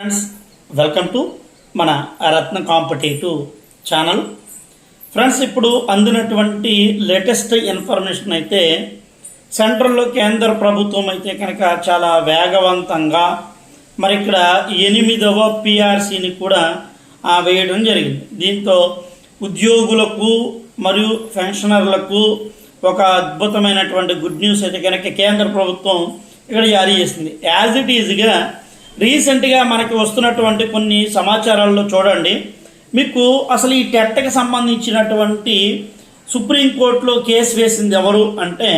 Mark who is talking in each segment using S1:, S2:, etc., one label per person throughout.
S1: Friends welcome to మన రత్న competitive channel friends ఇప్పుడు అందినటువంటి latest information అయితే సెంట్రల్లో కేంద్ర ప్రభుత్వం అయితే కనుక చాలా వేగవంతంగా మరి ఇక్కడ ఎనిమిదవ పిఆర్సీని కూడా వేయడం జరిగింది. దీంతో ఉద్యోగులకు మరియు పెన్షనర్లకు ఒక అద్భుతమైనటువంటి గుడ్ న్యూస్ అయితే కనుక కేంద్ర ప్రభుత్వం ఇక్కడ జారీ చేసింది. యాజ్ ఇట్ ఈజ్గా రీసెంట్గా మనకి వస్తున్నటువంటి కొన్ని సమాచారాల్లో చూడండి. మీకు అసలు ఈ టెట్కి సంబంధించినటువంటి సుప్రీంకోర్టులో కేసు వేసింది ఎవరు అంటే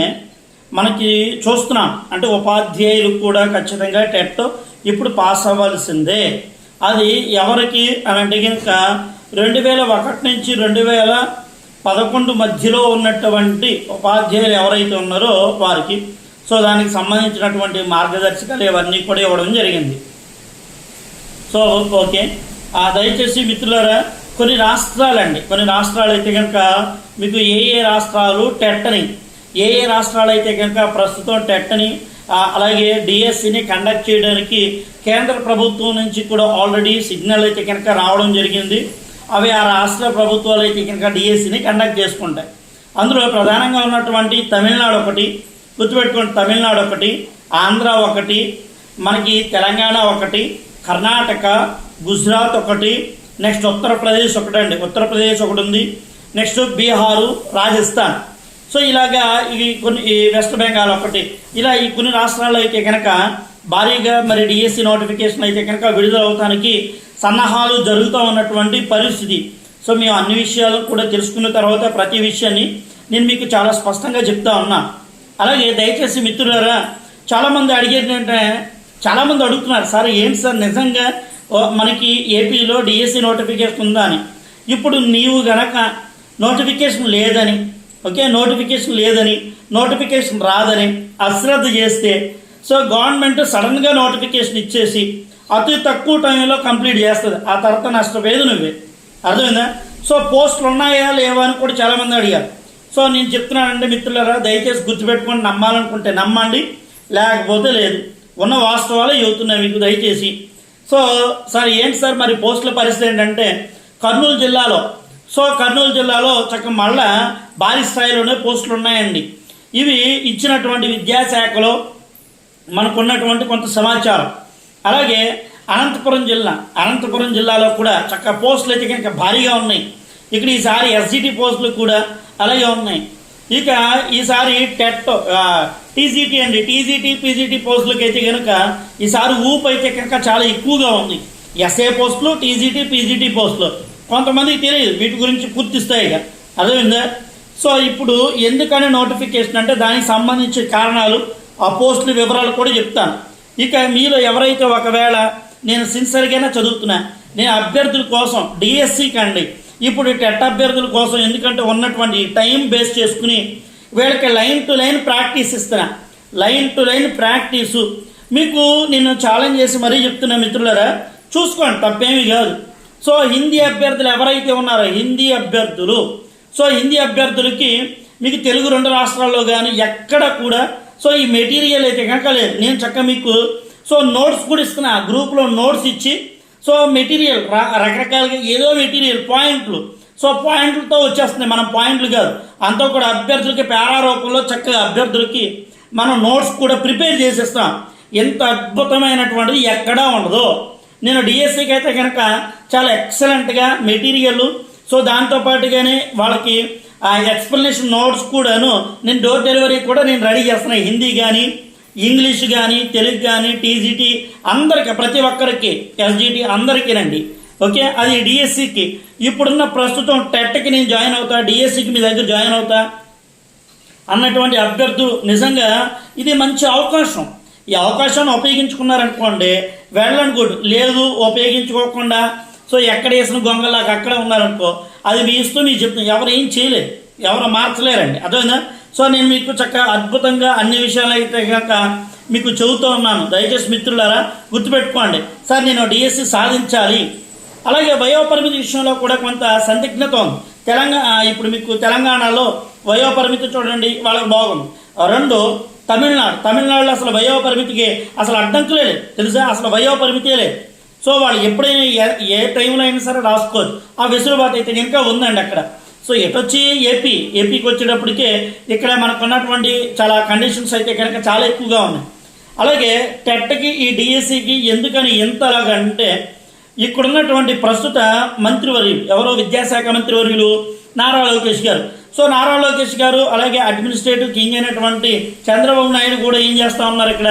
S1: మనకి చూస్తున్నాం. అంటే ఉపాధ్యాయులు కూడా ఖచ్చితంగా టెట్ ఇప్పుడు పాస్ అవ్వాల్సిందే. అది ఎవరికి అని అంటే కనుక రెండు వేల ఒకటి నుంచి రెండు వేల పదకొండు మధ్యలో ఉన్నటువంటి ఉపాధ్యాయులు ఎవరైతే ఉన్నారో వారికి సో దానికి సంబంధించినటువంటి మార్గదర్శకాలు ఇవన్నీ కూడా ఇవ్వడం జరిగింది. So okay. ఆ దయచేసి మిత్రులారా కొన్ని రాష్ట్రాలండి కొన్ని రాష్ట్రాలు అయితే కనుక మీకు ఏ ఏ రాష్ట్రాలు టెట్టని ఏ ఏ రాష్ట్రాలు అయితే కనుక ప్రస్తుతం టెట్టని అలాగే డిఎస్సిని కండక్ట్ చేయడానికి కేంద్ర ప్రభుత్వం నుంచి కూడా ఆల్రెడీ సిగ్నల్ అయితే కనుక రావడం జరిగింది. అవి ఆ రాష్ట్ర ప్రభుత్వాలు అయితే కనుక డిఎస్సిని కండక్ట్ చేసుకుంటాయి. అందులో ప్రధానంగా ఉన్నటువంటి తమిళనాడు ఒకటి గుర్తుపెట్టుకోండి తమిళనాడు ఒకటి ఆంధ్ర ఒకటి మనకి తెలంగాణ ఒకటి కర్ణాటక గుజరాత్ ఒకటి నెక్స్ట్ ఉత్తరప్రదేశ్ ఒకటండి ఉత్తరప్రదేశ్ ఒకటి ఉంది నెక్స్ట్ బీహారు రాజస్థాన్. సో ఇలాగా ఈ కొన్ని ఈ వెస్ట్ బెంగాల్ ఒకటి. ఇలా ఈ కొన్ని రాష్ట్రాల్లో అయితే కనుక భారీగా మరి డిఎస్సి నోటిఫికేషన్ అయితే కనుక విడుదల అవటానికి సన్నాహాలు జరుగుతూ ఉన్నటువంటి పరిస్థితి. సో మేము అన్ని విషయాలు కూడా తెలుసుకున్న తర్వాత ప్రతి విషయాన్ని నేను మీకు చాలా స్పష్టంగా చెప్తా ఉన్నాను అలాగే దయచేసి మిత్రులారా చాలామంది అడిగేది ఏంటంటే చాలామంది అడుగుతున్నారు సార్ ఏంటి సార్ నిజంగా ఓ, మనకి ఏపీలో డిఎస్సి నోటిఫికేషన్ ఉందా అని? ఇప్పుడు నీవు గనక నోటిఫికేషన్ లేదని ఓకే నోటిఫికేషన్ లేదని నోటిఫికేషన్ రాదని అశ్రద్ధ చేస్తే సో గవర్నమెంట్ సడన్గా నోటిఫికేషన్ ఇచ్చేసి అతి తక్కువ టైంలో కంప్లీట్ చేస్తుంది. ఆ తర్వాత నష్టపోయేది నువ్వే? అర్థమైందా? సో పోస్టులు ఉన్నాయా లేవా అని కూడా చాలామంది అడిగారు. సో నేను చెప్తున్నానండి మిత్రులరా దయచేసి గుర్తుపెట్టుకొని నమ్మాలనుకుంటే నమ్మండి లేకపోతే లేదు. ఉన్న వాస్తవాలు చెబుతున్నాయి మీకు దయచేసి. సో సార్ ఏంటి సార్ మరి పోస్టుల పరిస్థితి ఏంటంటే కర్నూలు జిల్లాలో సో కర్నూలు జిల్లాలో చక్కగా మళ్ళా భారీ స్థాయిలోనే పోస్టులు ఉన్నాయండి. ఇవి ఇచ్చినటువంటి విద్యాశాఖలో మనకున్నటువంటి కొంత సమాచారం. అలాగే అనంతపురం జిల్లా అనంతపురం జిల్లాలో కూడా చక్క పోస్టులు అయితే కనుక భారీగా ఉన్నాయి. ఇక్కడ ఈసారి ఎస్జిటి పోస్టులు కూడా అలాగే ఉన్నాయి. ఇక ఈసారి టెట్ టీజీటీ అండి. టీజీటీ పీజీటీ పోస్టులకి అయితే కనుక ఈసారి ఊపు అయితే కనుక చాలా ఎక్కువగా ఉంది. ఎస్ఏ పోస్టులు టీజీటీ పీజీటీ పోస్టులు. కొంతమందికి తెలియదు వీటి గురించి పూర్తి స్థాయిగా. అదేవిందా సో ఇప్పుడు ఎందుకని నోటిఫికేషన్ అంటే దానికి సంబంధించిన కారణాలు ఆ పోస్టుల వివరాలు కూడా చెప్తాను. ఇక మీలో ఎవరైతే ఒకవేళ నేను సిన్సియర్గానే చదువుతున్నా నేను అభ్యర్థుల కోసం డిఎస్సి కండి ఇప్పుడు టెట్ అభ్యర్థుల కోసం ఎందుకంటే ఉన్నటువంటి టైం బేస్ చేసుకుని వీళ్ళకి లైన్ టు లైన్ ప్రాక్టీస్ ఇస్తున్నా. Line to line practice. మీకు నేను ఛాలెంజ్ చేసి మరీ చెప్తున్నా మిత్రులరా చూసుకోండి తప్పేమీ కాదు. సో హిందీ అభ్యర్థులు ఎవరైతే ఉన్నారో హిందీ అభ్యర్థులు. సో హిందీ అభ్యర్థులకి మీకు తెలుగు రెండు రాష్ట్రాల్లో కానీ ఎక్కడ కూడా సో ఈ మెటీరియల్ అయితే కనుక లేదు. నేను చక్క మీకు సో నోట్స్ కూడా ఇస్తున్నా. గ్రూప్లో నోట్స్ ఇచ్చి సో మెటీరియల్ రకరకాలుగా ఏదో మెటీరియల్ పాయింట్లు. సో పాయింట్లతో వచ్చేస్తుంది మనం పాయింట్లు కాదు. అంతా కూడా అభ్యర్థులకి పేరా రూపంలో చక్కగా అభ్యర్థులకి మనం నోట్స్ కూడా ప్రిపేర్ చేసేస్తాం. ఎంత అద్భుతమైనటువంటిది ఎక్కడా ఉండదు. నేను డిఎస్సికి అయితే కనుక చాలా ఎక్సలెంట్గా మెటీరియల్ సో దాంతోపాటుగానే వాళ్ళకి ఆ ఎక్స్ప్లెనేషన్ నోట్స్ కూడాను నేను డోర్ డెలివరీ కూడా నేను రెడీ చేస్తున్నాను. హిందీ కానీ ఇంగ్లీష్ కానీ తెలుగు కానీ టీజీటీ అందరికి ప్రతి ఒక్కరికి ఎస్జిటి అందరికీనండి ఓకే? అది డిఎస్సికి. ఇప్పుడున్న ప్రస్తుతం టెట్కి నేను జాయిన్ అవుతా డిఎస్సికి మీ దగ్గర జాయిన్ అవుతా అన్నటువంటి అభ్యర్థులు నిజంగా ఇది మంచి అవకాశం. ఈ అవకాశాన్ని ఉపయోగించుకున్నారనుకోండి వెళ్ళని గుడ్. లేదు ఉపయోగించుకోకుండా సో ఎక్కడ వేసిన గొంగలాగా అక్కడే ఉన్నారనుకో అది మీ ఇస్తూ మీకు చెప్తుంది ఎవరు ఏం చేయలేదు. ఎవరు మార్చలేరండి. అదేనా సో నేను మీకు చక్కగా అద్భుతంగా అన్ని విషయాలు అయితే కనుక మీకు చెబుతూ ఉన్నాను. దయచేసి మిత్రులారా గుర్తుపెట్టుకోండి. సార్ నేను డిఎస్సి సాధించాలి. అలాగే వయోపరిమితి విషయంలో కూడా కొంత సందిగ్ధత ఉంది. తెలంగాణ ఇప్పుడు మీకు తెలంగాణలో వయోపరిమితి చూడండి వాళ్ళకి బాగుంది. రెండు తమిళనాడు. తమిళనాడులో అసలు వయోపరిమితికి అసలు అడ్డంకులే లేదు తెలుసా? అసలు వయోపరిమితే లేదు సో వాళ్ళు ఎప్పుడైనా ఏ- ఏ టైంలో అయినా సరే రాసుకోవచ్చు. ఆ వెసులుబాటు అయితే ఇంకా ఉందండి అక్కడ. సో ఎటొచ్చి ఏపీ ఏపీకి వచ్చేటప్పటికే ఇక్కడ మనకున్నటువంటి చాలా కండిషన్స్ అయితే కనుక చాలా ఎక్కువగా ఉన్నాయి. అలాగే టెట్కి ఈ డిఎస్సికి ఎందుకని ఎంతలాగా అంటే ఇక్కడ ఉన్నటువంటి ప్రస్తుత మంత్రివర్యులు ఎవరో విద్యాశాఖ మంత్రివర్యులు నారా లోకేష్ గారు. సో నారా లోకేష్ గారు అలాగే అడ్మినిస్ట్రేటివ్ కింగ్ అయినటువంటి చంద్రబాబు నాయుడు కూడా ఏం చేస్తూ ఉన్నారు ఇక్కడ?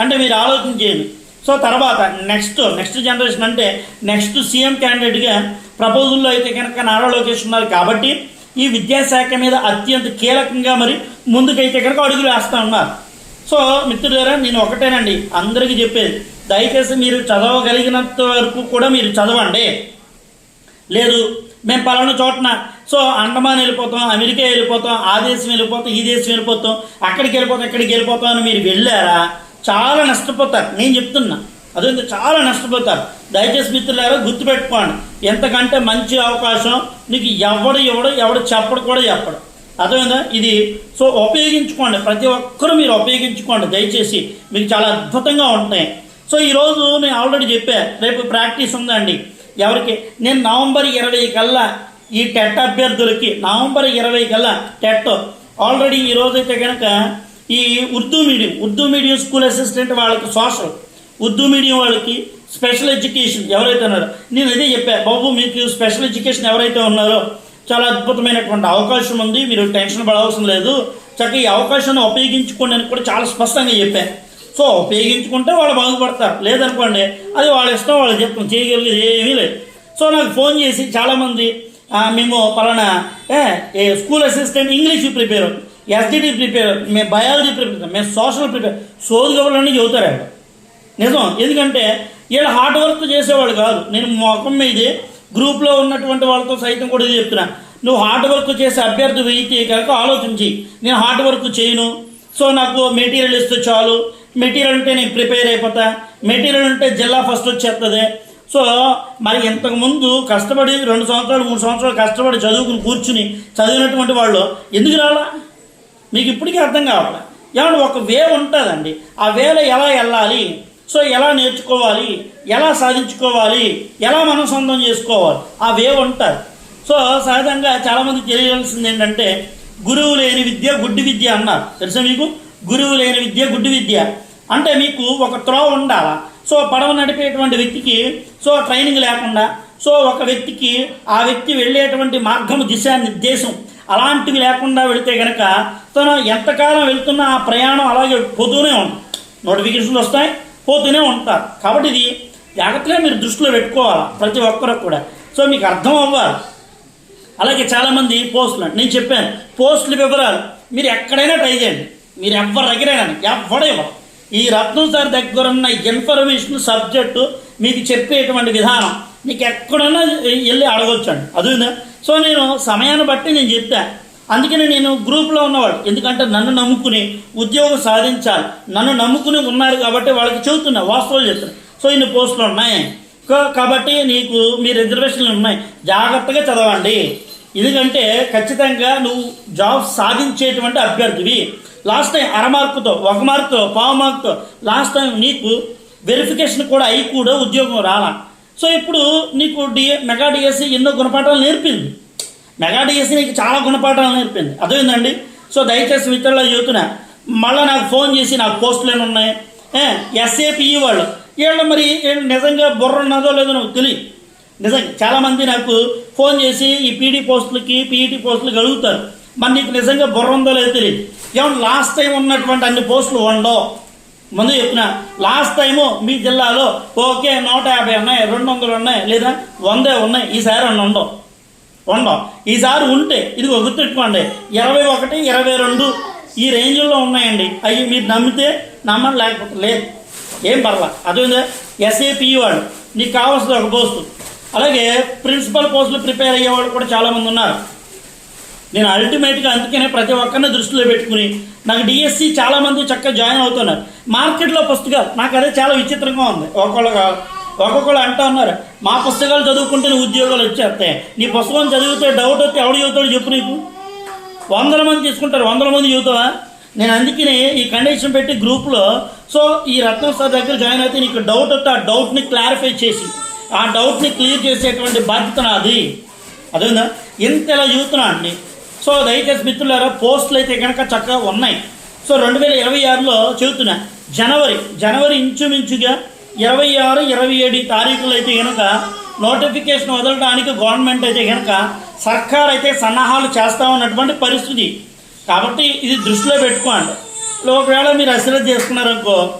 S1: అంటే మీరు ఆలోచించేయండి సో తర్వాత నెక్స్ట్ నెక్స్ట్ జనరేషన్ అంటే నెక్స్ట్ సీఎం క్యాండిడేట్గా ప్రపోజల్లో అయితే కనుక నారా లోకేష్ ఉన్నారు కాబట్టి ఈ విద్యాశాఖ మీద అత్యంత కీలకంగా మరి ముందుకైతే కనుక అడుగులు వేస్తూ ఉన్నారు. సో మిత్రులారా నేను ఒకటేనండి. అందరికీ చెప్పేది. దయచేసి మీరు చదవగలిగినంత వరకు కూడా మీరు చదవండి. లేదు మేము పలానా చోటన సో అండమాన్ వెళ్ళిపోతాం అమెరికా వెళ్ళిపోతాం ఆ దేశం వెళ్ళిపోతాం ఈ దేశం వెళ్ళిపోతాం అక్కడికి వెళ్ళిపోతాం ఇక్కడికి వెళ్ళిపోతాం అని మీరు వెళ్ళారా? చాలా నష్టపోతారు. నేను చెప్తున్నా. అదే చాలా నష్టపోతారు. దయచేసి మిత్రులారా గుర్తుపెట్టుకోండి. ఎంతకంటే మంచి అవకాశం నీకు ఎవడు ఇవ్వడు ఎవడు చెప్పడు కూడా చెప్పడు. అర్థమైందా? ఇది సో ఉపయోగించుకోండి. ప్రతి ఒక్కరూ మీరు ఉపయోగించుకోండి. దయచేసి మీకు చాలా అద్భుతంగా ఉంటాయి సో ఈరోజు నేను ఆల్రెడీ చెప్పా రేపు ప్రాక్టీస్ ఉందండి. ఎవరికి? నేను నవంబర్ ఇరవై కల్లా ఈ టెట్ అభ్యర్థులకి నవంబర్ ఇరవై కల్లా టెట్. ఆల్రెడీ ఈరోజు అయితే కనుక ఈ Urdu medium Urdu medium school assistant వాళ్ళకి సోషల్ ఉర్దూ మీడియం వాళ్ళకి స్పెషల్ ఎడ్యుకేషన్ ఎవరైతే ఉన్నారో. నేను అదే చెప్పాను బాబు మీకు స్పెషల్ ఎడ్యుకేషన్ ఎవరైతే ఉన్నారో చాలా అద్భుతమైనటువంటి అవకాశం ఉంది మీరు టెన్షన్ పడవలసిన లేదు. చక్కగా ఈ అవకాశాన్ని ఉపయోగించుకోండి అని కూడా చాలా స్పష్టంగా చెప్పాను సో ఉపయోగించుకుంటే వాళ్ళు బాగుపడతారు. లేదనుకోండి అది వాళ్ళ ఇష్టం వాళ్ళు చెప్తాం చేయగలిగేది ఏమీ లేదు. సో నాకు ఫోన్ చేసి చాలామంది మేము పలానా ఏ school assistant English prepare SDT prepare మేము బయాలజీ ప్రిపేర్ మేము సోషల్ ప్రిపేర్ సోది కబుర్లన్నీ చెబుతారు నిజం ఎందుకంటే వీళ్ళు హార్డ్ వర్క్ చేసేవాళ్ళు కాదు. నేను మొఖం మీదే గ్రూప్లో ఉన్నటువంటి వాళ్ళతో సైతం కూడా ఇది చెప్తున్నా. నువ్వు హార్డ్ వర్క్ చేసే అభ్యర్థి వెయితే కనుక ఆలోచించి నేను హార్డ్ వర్క్ చేయను. సో నాకు మెటీరియల్ ఇస్తే చాలు. మెటీరియల్ ఉంటే నేను ప్రిపేర్ అయిపోతా. మెటీరియల్ ఉంటే జిల్లా ఫస్ట్ వచ్చేస్తుంది సో మరి ఇంతకుముందు కష్టపడి రెండు సంవత్సరాలు మూడు సంవత్సరాలు కష్టపడి చదువుకుని కూర్చుని చదివినటువంటి వాళ్ళు ఎందుకు రాలా? మీకు ఇప్పటికీ అర్థం కావాలా? ఏమన్నా ఒక వే ఉంటుందండి. ఆ వేలో ఎలా వెళ్ళాలి? సో ఎలా నేర్చుకోవాలి? ఎలా సాధించుకోవాలి? ఎలా మనం సొంతం చేసుకోవాలి? ఆ వే ఉంటుంది సో సహజంగా చాలామంది తెలియాల్సింది ఏంటంటే గురువు లేని విద్య గుడ్డి విద్య అన్నారు. తెలుసా మీకు? గురువు లేని విద్య గుడ్డి విద్య. అంటే మీకు ఒక త్రోవ ఉండాలా? సో పడవ నడిపేటువంటి వ్యక్తికి సో ట్రైనింగ్ లేకుండా సో ఒక వ్యక్తికి ఆ వ్యక్తి వెళ్ళేటువంటి మార్గము దిశానిర్దేశం అలాంటివి లేకుండా వెళితే కనుక తను ఎంతకాలం వెళ్తున్నా ఆ ప్రయాణం అలాగే పోతూనే ఉంటుంది నోటిఫికేషన్లు వస్తాయి. పోతూనే ఉంటారు. కాబట్టి ఇది జాగ్రత్తగా మీరు దృష్టిలో పెట్టుకోవాలి ప్రతి ఒక్కరు కూడా. సో మీకు అర్థం అవ్వాలి. అలాగే చాలామంది పోస్టులు నేను చెప్పాను పోస్టుల వివరాలు మీరు ఎక్కడైనా ట్రై చేయండి. మీరు ఎవరి దగ్గరైనా ఎవడేవో ఈ రత్నం సార్ దగ్గర ఉన్న ఇన్ఫర్మేషన్ సబ్జెక్టు మీకు చెప్పేటువంటి విధానం నీకు ఎక్కడైనా వెళ్ళి అడగొచ్చండి. అది సో నేను సమయాన్ని బట్టి నేను చెప్పాను అందుకని నేను గ్రూప్లో ఉన్నవాడు. ఎందుకంటే నన్ను నమ్ముకుని ఉద్యోగం సాధించాలి. నన్ను నమ్ముకుని ఉన్నారు కాబట్టి వాళ్ళకి చెబుతున్నా వాస్తవాలు చెప్తున్నా. సో ఇన్ని పోస్టులు ఉన్నాయి. కాబట్టి నీకు మీ రిజర్వేషన్లు ఉన్నాయి. జాగ్రత్తగా చదవండి. ఎందుకంటే ఖచ్చితంగా నువ్వు జాబ్ సాధించేటువంటి అభ్యర్థివి. లాస్ట్ టైం అర మార్కుతో ఒక మార్కుతో పావు మార్కుతో లాస్ట్ టైం నీకు వెరిఫికేషన్ కూడా అయి కూడా ఉద్యోగం రాలా. సో ఇప్పుడు నీకు డిఏ మెగా డిఎస్సి ఎన్నో గుణపాఠాలు నేర్పింది. మెగా డిఎస్సి నీకు చాలా గుణపాఠాలు నేర్పింది. అదేందండి? సో దయచేసి మిత్రుల్లో చెబుతున్నా మళ్ళీ నాకు ఫోన్ చేసి నాకు పోస్టులు ఏమి ఉన్నాయి? ఎస్ఏపిఈ వాళ్ళు. వీళ్ళు మరి నిజంగా బుర్ర ఉన్నదో లేదో నాకు తెలియదు. నిజంగా చాలామంది నాకు ఫోన్ చేసి ఈ పీడీ పోస్టులకి పీఈటీ పోస్టులకి అడుగుతారు. మరి నీకు నిజంగా బుర్ర ఉందో లేదో తెలియదు. ఏమన్నా లాస్ట్ టైం ఉన్నటువంటి అన్ని పోస్టులు ఉండవు. ముందు చెప్పిన లాస్ట్ టైము మీ జిల్లాలో ఓకే నూట యాభై ఉన్నాయి రెండు వందలు ఉన్నాయి లేదా వందే ఉన్నాయి ఈసారి అన్న ఉండవు. ఉండవు. ఈసారి ఉంటే ఇది గుర్తుపెట్టుకోండి ఇరవై ఒకటి ఇరవై రెండు ఈ రేంజ్లో ఉన్నాయండి. అవి మీరు నమ్మితే నమ్మని లేకపోతే లేదు. ఏం పర్లా అదే ఎస్ఏపి వాడు. నీకు కావాల్సింది ఒక పోస్టు. అలాగే ప్రిన్సిపల్ పోస్టులు ప్రిపేర్ అయ్యేవాళ్ళు కూడా చాలామంది ఉన్నారు. నేను అల్టిమేట్గా అందుకనే ప్రతి ఒక్కరిని దృష్టిలో పెట్టుకుని నాకు డిఎస్సి చాలామంది చక్కగా జాయిన్ అవుతున్నారు. మార్కెట్లో పుస్తకాలు నాకు అదే చాలా విచిత్రంగా ఉంది. ఒకళ్ళు ఒక్కొక్కరు అంటా ఉన్నారు మా పుస్తకాలు చదువుకుంటేనే ఉద్యోగాలు వచ్చేస్తాయి. నీ పుస్తకం చదివితే డౌట్ వస్తే ఎవడు చదువుతాడు చెప్పు నీకు. వందల మంది తీసుకుంటారు వందల మంది చదువుతావా? నేను అందుకనే ఈ కండిషన్ పెట్టి గ్రూప్లో సో ఈ రత్నం సార్ దగ్గర జాయిన్ అయితే నీకు డౌట్ వస్తే ఆ డౌట్ని క్లారిఫై చేసి ఆ డౌట్ని క్లియర్ చేసేటువంటి బాధ్యత నాది. అదేందా ఇంత ఇలా చూస్తున్నా అండి. సో దయచేసి మిత్రులారా పోస్టులు అయితే కనుక చక్కగా ఉన్నాయి. సో రెండు వేల ఇరవై ఆరులో చెబుతున్నా జనవరి జనవరి ఇంచుమించుగా ఇరవై ఆరు ఇరవై ఏడు తారీఖులు అయితే కనుక నోటిఫికేషన్ వదలడానికి గవర్నమెంట్ అయితే కనుక సర్కార్ అయితే సన్నాహాలు చేస్తా ఉన్నటువంటి పరిస్థితి. కాబట్టి ఇది దృష్టిలో పెట్టుకోండి. ఒకవేళ మీరు అశ్రద్ధ చేసుకున్నారనుకో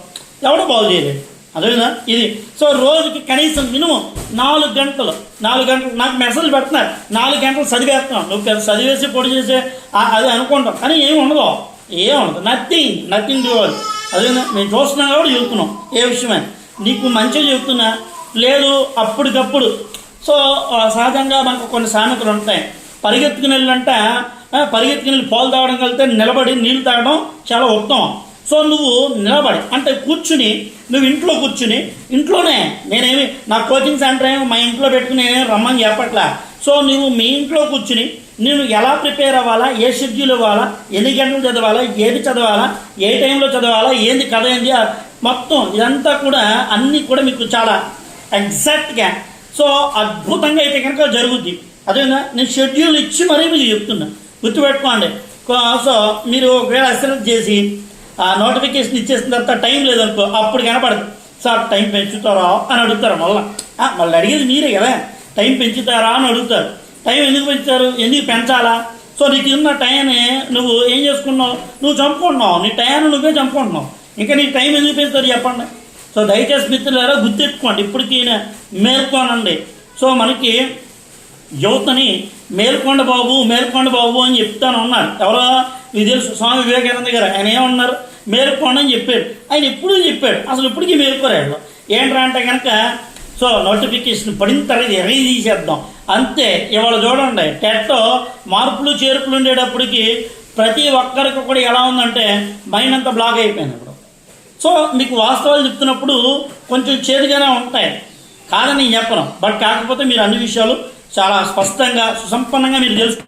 S1: ఎవడు బాగు చేయలేదు. అదేనా ఇది సో రోజుకి కనీసం మినిమం నాలుగు గంటలు నాలుగు గంటలు నాకు మెసేజ్ పెడుతున్నారు. నాలుగు గంటలు చదివేస్తున్నాం. నువ్వు చదివేసి పొడి చేసే అది అనుకుంటాం. కానీ ఏమి ఉండదు. ఏమి ఉండదు. నథింగ్ నథింగ్ డ్యూవల్ అదేనా మేము చూస్తున్నాం కాబట్టి చెబుతున్నాం ఏ విషయమే నీకు మంచి చెబుతున్నా లేదు అప్పటికప్పుడు. సో సహజంగా మనకు కొన్ని సామెతలు ఉంటాయి. పరిగెత్తుకుని వెళ్ళంట పరిగెత్తుకుని వెళ్ళి పాలు తాగడం కలిగితే నిలబడి నీళ్ళు తాగడం చాలా ఉత్తమం. సో నువ్వు నిలబడి అంటే కూర్చుని నువ్వు ఇంట్లో కూర్చుని ఇంట్లోనే నేనేమి నా కోచింగ్ సెంటర్ ఏమి మా ఇంట్లో పెట్టుకుని నేనేమి రమ్మని చెప్పట్లా సో నువ్వు మీ ఇంట్లో కూర్చుని నేను ఎలా ప్రిపేర్ అవ్వాలా? ఏ షెడ్యూల్ ఇవ్వాలా? ఎన్ని గంటలు చదవాలా? ఏది చదవాలా? ఏ టైంలో చదవాలా? ఏంది కథ ఏంది? మొత్తం ఇదంతా కూడా అన్నీ కూడా మీకు చాలా ఎగ్జాక్ట్గా సో అద్భుతంగా అయితే కనుక జరుగుద్ది. అదేవిధంగా నేను షెడ్యూల్ ఇచ్చి మరీ మీకు చెప్తున్నా. గుర్తుపెట్టుకోండి. సో మీరు ఒకవేళ అశ్రద్ధ చేసి ఆ నోటిఫికేషన్ ఇచ్చేసిన తర్వాత టైం లేదనుకో అప్పుడు కనపడదు. సార్ టైం పెంచుతారా అని అడుగుతారు మళ్ళీ. మళ్ళీ అడిగేది మీరే కదా. టైం పెంచుతారా అని అడుగుతారు. టైం ఎందుకు పెంచారు? ఎందుకు పెంచాలా? సో నీకు ఉన్న టైంని నువ్వు ఏం చేసుకున్నావు? నువ్వు చంపుకుంటున్నావు. నీ టైం నువ్వే చంపుకుంటున్నావు. ఇంకా నీ టైం ఎందుకు పెంచుతారు చెప్పండి. సో దయచేసి మిత్రులారా గుర్తెట్టుకోండి ఇప్పటికీ మేల్కోనండి. సో మనకి యువతని మేల్కొండ బాబు మేల్కొండ బాబు అని చెప్తాను ఉన్నారు ఎవరో ఇది తెలుసు స్వామి వివేకానంద గారు. ఆయన ఏమన్నారు? మేల్కొండ అని చెప్పాడు. ఆయన ఎప్పుడూ చెప్పాడు. అసలు ఇప్పటికీ మేల్కోరాడు. ఏంట్రా అంటే కనుక సో నోటిఫికేషన్ పడిన తర్వాత ఎరగ తీసేద్దాం అంతే ఇవాళ చూడండి టెట్లో మార్పులు చేర్పులు ఉండేటప్పటికి ప్రతి ఒక్కరికి కూడా ఎలా ఉందంటే మైండ్ అంతా బ్లాక్ అయిపోయింది ఇప్పుడు. సో మీకు వాస్తవాలు చెప్తున్నప్పుడు కొంచెం చేదుగానే ఉంటాయి. కాదని నేను చెప్పను. బట్ కాకపోతే మీరు అన్ని విషయాలు చాలా స్పష్టంగా సుసంపన్నంగా మీరు తెలుసు